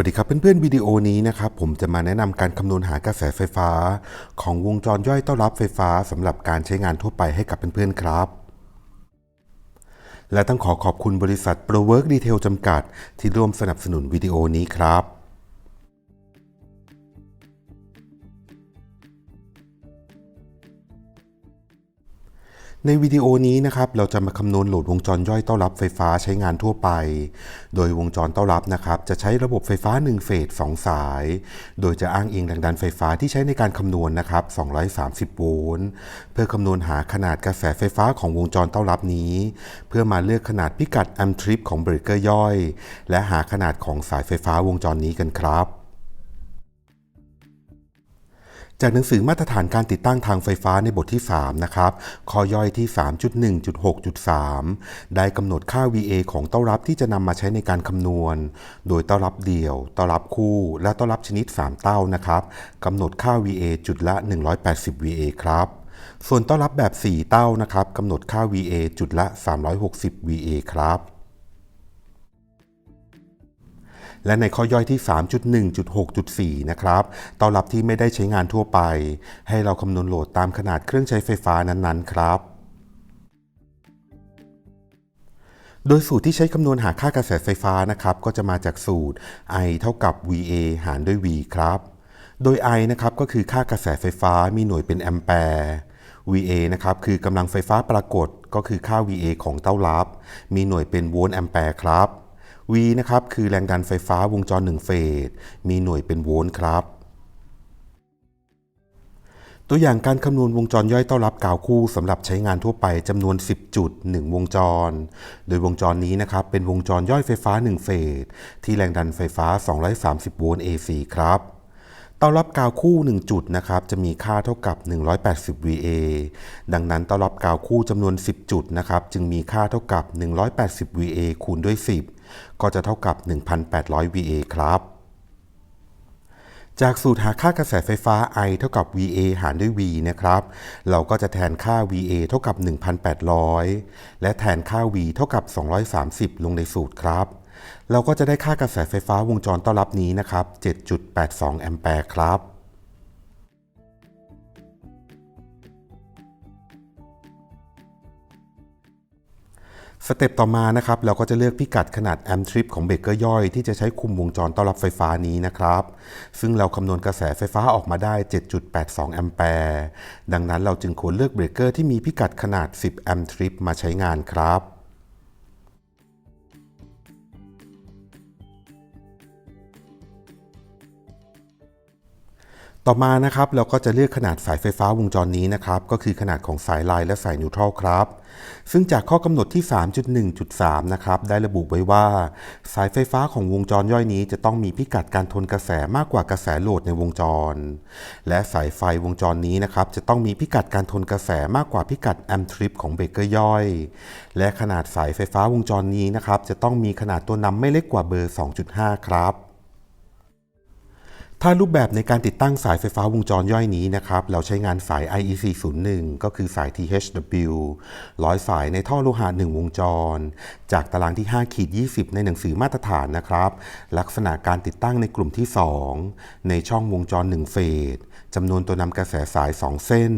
วัสดีครับเพื่อนๆวิดีโอนี้นะครับผมจะมาแนะนำการคำนวณหากระแสไฟฟ้า ของวงจรย่อยต้อนรับไฟฟ้าสำหรับการใช้งานทั่วไปให้กับเพื่อนๆครับ และต้องขอขอบคุณบริษัท ProWork Detail จำกัด ที่ร่วมสนับสนุนวิดีโอนี้ครับ ในวิดีโอนี้นะครับเราจะมาคำนวณโหลดวงจรย่อยเต้อนรับไฟฟ้าใช้งานทั่วไป โดยวงจรเต้อนรับนะครับจะใช้ระบบไฟฟ้า 1 เฟส 2 สาย โดยจะอ้างอิงแรงดันไฟฟ้าที่ใช้ในการคำนวณนะครับ 230 โวลต์ เพื่อคำนวณหาขนาดกระแสไฟฟ้าของวงจรเต้อนรับนี้ เพื่อมาเลือกขนาดพิกัดแอมทริปของเบรกเกอร์ย่อย และหาขนาดของสายไฟฟ้าวงจรนี้กันครับ จากหนังสือมาตรฐานการติดตั้งทางไฟฟ้าในบทที่ 3 นะครับข้อย่อยที่ 3.1.6.3 ได้กำหนดค่า VA ของเต้ารับที่จะนำมาใช้ในการคำนวณ โดยเต้ารับเดี่ยว เต้ารับคู่ และเต้ารับชนิด 3 เต้านะครับกำหนดค่า VA จุดละ 180 VA ครับส่วนเต้ารับแบบ 4 เต้านะครับกำหนดค่า VA จุดละ 360 VA ครับ และในข้อย่อยที่ 3.1.6.4 นะครับต้อนรับที่ไม่ได้ใช้งานทั่วไป ให้เราคำนวณโหลดตามขนาดเครื่องใช้ไฟฟ้านั้นๆ ครับโดยสูตรที่ใช้คำนวณหาค่ากระแสไฟฟ้านะครับ ก็จะมาจากสูตร I เท่ากับ VA หารด้วย V ครับ โดย I นะครับก็คือค่ากระแสไฟฟ้ามีหน่วยเป็นแอมแปร์ VA นะครับคือกำลังไฟฟ้าปรากฏก็คือค่า VA ของเต้ารับ มีหน่วยเป็นโวลต์แอมแปร์ครับ V นะครับคือแรงดันไฟฟ้าวงจร1เฟส มีหน่วยเป็นโวลต์ครับ ตัวอย่างการคำนวณวงจรย่อยต้อนรับกาวคู่สำหรับใช้งานทั่วไปจำนวน 10 จุด 1 วงจร โดยวงจรนี้นะครับเป็นวงจรย่อยไฟฟ้า 1 เฟส ที่แรงดันไฟฟ้า 230 โวลต์ AC ครับต้อนรับกาวคู่ 1 จุดนะครับจะมีค่าเท่ากับ 180 VA ดังนั้นต้อนรับกาวคู่จำนวน 10 จุดนะครับจึงมีค่าเท่ากับ 180 VA คูณด้วย 10 ก็จะเท่ากับ 1,800 VA ครับ จากสูตรหาค่ากระแสไฟฟ้า I เท่ากับ VA หารด้วย V นะครับ เราก็จะแทนค่า VA เท่ากับ 1,800 และแทนค่า V เท่ากับ 230 ลงในสูตรครับ เราก็จะได้ค่ากระแสไฟฟ้าวงจรต้อนรับนี้นะครับ 7.82 แอมแปร์ครับ สเต็ปต่อมานะครับเราก็จะเลือกพิกัดขนาดแอมทริปของเบรกเกอร์ย่อยที่จะใช้คุมวงจรต้อนรับไฟฟ้านี้นะครับ ซึ่งเราคำนวณกระแสไฟฟ้าออกมาได้ 7.82 แอมแปร์ ดังนั้นเราจึงควรเลือกเบรกเกอร์ที่มีพิกัดขนาด 10 แอมทริปมาใช้งานครับ ต่อมานะครับเราก็จะเลือกขนาดสายไฟฟ้าวงจรนี้นะครับก็คือขนาดของสายลายและสายนิวทรัลครับ ซึ่งจากข้อกำหนดที่ 3.1.3 นะครับได้ระบุไว้ว่า สายไฟฟ้าของวงจรย่อยนี้ จะต้องมีพิกัดการทนกระแสมากกว่ากระแสโหลดในวงจร และสายไฟวงจรนี้นะครับจะต้องมีพิกัดการทนกระแสมากกว่าพิกัดแอมทริปของเบรกเกอร์ย่อย และขนาดสายไฟฟ้าวงจรนี้นะครับจะต้องมีขนาดตัวนำไม่เล็กกว่าเบอร์ 2.5 ครับ ถ้ารูปแบบในการติดตั้งสายไฟฟ้าวงจรย่อยนี้นะครับ เราใช้งานสาย IEC 01 ก็คือสาย THW ร้อยสายในท่อโลหะ1วงจร จากตารางที่5ขีด20 ในหนังสือมาตรฐานนะครับ ลักษณะการติดตั้งในกลุ่มที่ 2 ในช่องวงจร 1 เฟสจำนวนตัวนำกระแสสาย 2 เส้น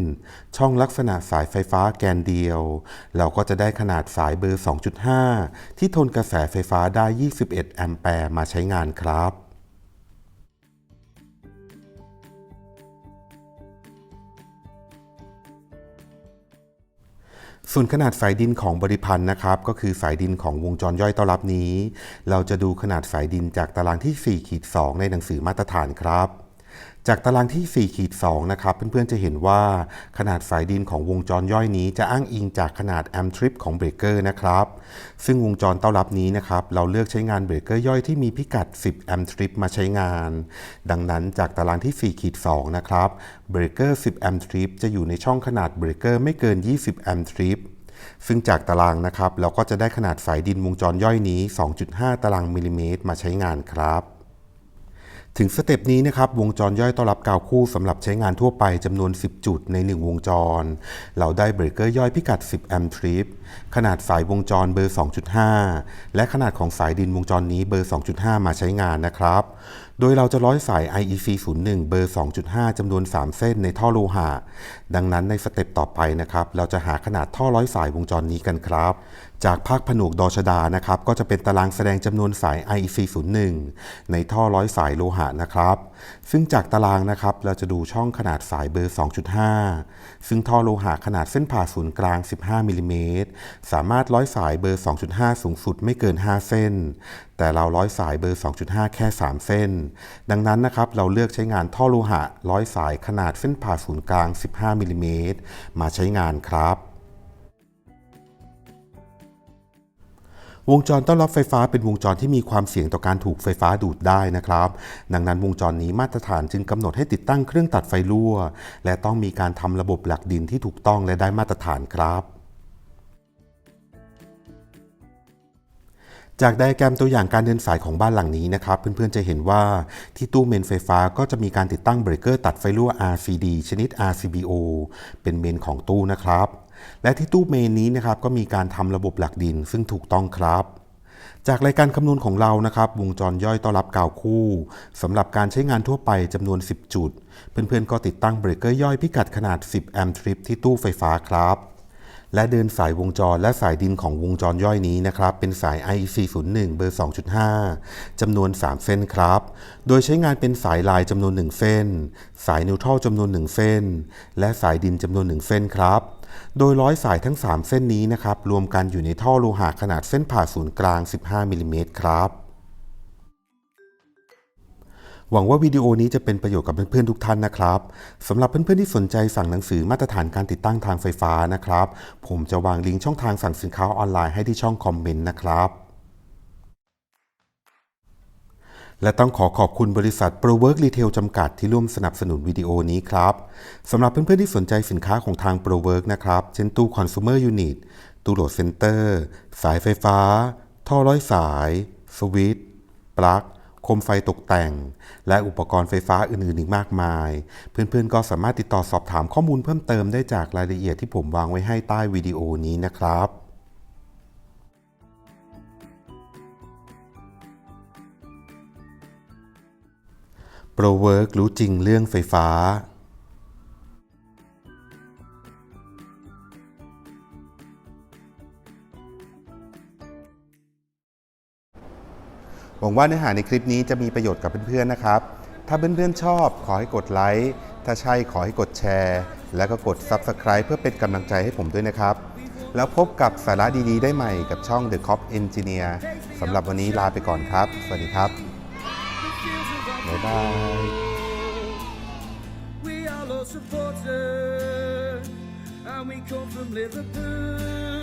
ช่องลักษณะสายไฟฟ้าแกนเดียว เราก็จะได้ขนาดสายเบอร์ 2.5 ที่ทนกระแสไฟฟ้าได้ 21 แอมแปร์มาใช้งานครับ ส่วนขนาดสายดินของบริพันธ์นะครับ ก็คือสายดินของวงจรย่อยต้อนรับนี้ เราจะดูขนาดสายดินจากตารางที่4ขีด2ในหนังสือมาตรฐานครับ จากตารางที่ 4 ขีด 2 นะครับ เพื่อนๆ จะเห็นว่าขนาดสายดินของวงจรย่อยนี้ จะอ้างอิงจากขนาดแอมทริปของเบรกเกอร์นะครับ ซึ่งวงจรเต้อนรับนี้นะครับ เราเลือกใช้งานเบรกเกอร์ย่อยที่มีพิกัด 10 แอมทริปมาใช้งาน ดังนั้นจากตารางที่ 4 ขีด 2 นะครับ เบรกเกอร์ 10 แอมทริปจะอยู่ในช่องขนาดเบรกเกอร์ไม่เกิน 20 แอมทริปซึ่งจากตารางนะครับ เราก็จะได้ขนาดสายดินวงจรย่อยนี้ 2.5 ตารางมิลลิเมตร มาใช้งานครับ ถึงสเต็ปนี้นะครับวงจรย่อยต้อนรับกาวคู่สำหรับใช้งานทั่วไปจำนวน 10 จุดใน 1 วงจร เราได้เบรกเกอร์ย่อยพิกัด 10 แอมป์ทริปขนาดสายวงจรเบอร์ 2.5 และขนาดของสายดินวงจรนี้เบอร์ 2.5 มาใช้งานนะครับ โดยเราจะร้อยสาย IEC 01 เบอร์ 2.5 จำนวน 3 เส้นในท่อโลหะ ดังนั้นในสเต็ปต่อไปนะครับ เราจะหาขนาดท่อร้อยสายวงจรนี้กันครับ จากภาคผนวกดอชดานะครับ ก็จะเป็นตารางแสดงจำนวนสาย IEC 01 ในท่อร้อยสายโลหะนะครับ ซึ่งจากตารางนะครับ เราจะดูช่องขนาดสายเบอร์ 2.5 ซึ่งท่อโลหะขนาดเส้นผ่าศูนย์กลาง 15มิลลิเมตรสามารถร้อยสายเบอร์ 2.5 สูงสุดไม่เกิน 5 เส้น แต่เราร้อยสายเบอร์ 2.5 แค่ 3 เส้น ดังนั้นนะครับเราเลือกใช้งานท่อโลหะร้อยสายขนาดเส้นผ่าศูนย์กลาง 15มิลลิเมตรมาใช้งานครับวงจรต้อนรับไฟฟ้าเป็นวงจรที่มีความเสี่ยงต่อการถูกไฟฟ้าดูดได้นะครับ ดังนั้นวงจรนี้มาตรฐานจึงกำหนดให้ติดตั้งเครื่องตัดไฟรั่ว และต้องมีการทำระบบหลักดินที่ถูกต้องและได้มาตรฐานครับ จากไดอะแกรมตัวอย่างการเดินสายของบ้านหลังนี้นะครับ เพื่อนๆจะเห็นว่าที่ตู้เมนไฟฟ้าก็จะมีการติดตั้งเบรกเกอร์ตัดไฟรั่ว RCD ชนิด RCBO เป็นเมนของตู้นะครับ และที่ตู้เมนนี้นะครับก็มีการทำระบบหลักดินซึ่งถูกต้องครับจากรายการคำนวณของเรานะครับ วงจรย่อยต้อนรับกาวคู่สำหรับการใช้งานทั่วไปจำนวน 10 จุด เพื่อนๆก็ติดตั้งเบรกเกอร์ย่อยพิกัดขนาด 10 แอมป์ทริปที่ตู้ไฟฟ้าครับ และเดินสายวงจรและสายดินของวงจรย่อยนี้นะครับ เป็นสาย IEC 01 เบอร์ 2.5 จำนวน 3 เส้นครับ โดยใช้งานเป็นสายลายจำนวน 1 เส้น สายนิวทรัลจำนวน 1 เส้น และสายดินจำนวน 1 เส้นครับโดยร้อยสายทั้ง 3 เส้นนี้นะครับ รวมกันอยู่ในท่อโลหะขนาดเส้นผ่าศูนย์กลาง 15มิลลิเมตรครับ หวังว่าวิดีโอนี้จะเป็นประโยชน์กับเพื่อนๆทุกท่านนะครับสำหรับเพื่อนๆที่สนใจสั่งหนังสือมาตรฐานการติดตั้งทางไฟฟ้านะครับ ผมจะวางลิงก์ช่องทางสั่งสินค้าออนไลน์ให้ที่ช่องคอมเมนต์นะครับและต้องขอขอบคุณบริษัท Pro Work Retail จำกัดที่ร่วมสนับสนุนวิดีโอนี้ครับสำหรับเพื่อนๆที่สนใจสินค้าของทาง Pro Work นะครับ เช่นตู้ Consumer Unit ตู้โหลดเซ็นเตอร์ สายไฟฟ้า ท่อร้อยสาย สวิตช์ปลั๊ก มไฟตกแต่ง และอุปกรณ์ไฟฟ้าอื่นๆอีกมากมาย เพื่อนๆ ก็สามารถติดต่อสอบถามข้อมูลเพิ่มเติมได้จากรายละเอียดที่ผมวางไว้ให้ใต้วิดีโอนี้นะครับโปรเวิร์กรู้จริงเรื่องไฟฟ้า หวังว่าเนื้อหาในคลิปนี้จะมีประโยชน์กับเพื่อนๆนะครับ ถ้าเพื่อนๆชอบขอให้กดไลค์ ถ้าใช่ขอให้กดแชร์ แล้วก็กด Subscribe เพื่อเป็นกำลังใจให้ผมด้วยนะครับ แล้วพบกับสาระดีๆ ได้ใหม่กับช่อง The Cop Engineer สำหรับวันนี้ลาไปก่อนครับ สวัสดีครับ บ๊ายบาย We are all supporters, and we come from Liverpool.